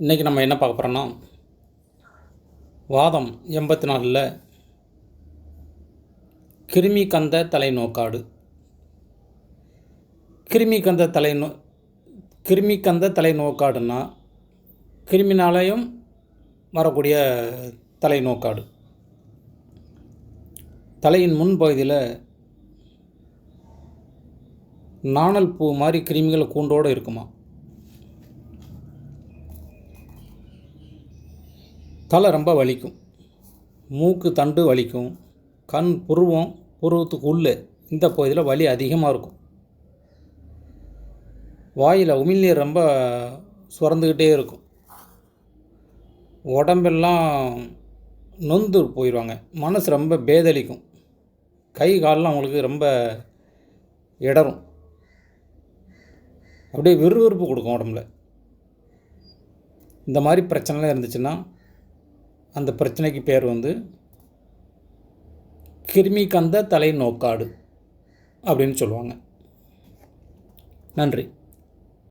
இன்றைக்கி நம்ம என்ன பார்க்க போகிறோன்னா வாதம் எண்பத்தி நாலில் கிருமி கந்த தலைநோக்காடு. கிருமி கந்த தலைநோ கிருமி கந்த தலைநோக்காடுன்னா கிருமினாலையும் வரக்கூடிய தலைநோக்காடு. தலையின் முன்பகுதியில் நாணல் பூ மாதிரி கிருமிகள் கூண்டோடு இருக்குமா? தலை ரொம்ப வலிக்கும். மூக்கு தண்டு வலிக்கும். கண் புருவம் புருவத்துக்கு உள்ளே இந்த பகுதியில் வலி அதிகமாக இருக்கும். வாயில் உமிழ்நீர் ரொம்ப சுரந்துக்கிட்டே இருக்கும். உடம்பெல்லாம் நொந்து போயிடுவாங்க. மனசு ரொம்ப பேதளிக்கும். கை காலெலாம் அவங்களுக்கு ரொம்ப இடரும். அப்படியே விறுவிறுப்பு கொடுக்கும் உடம்புல. இந்த மாதிரி பிரச்சனைலாம் இருந்துச்சுன்னா அந்த பிரச்சனைக்கு பேர் வந்து கிருமி கந்த தலை நோக்காடு அப்படின்னு சொல்லுவாங்க. நன்றி.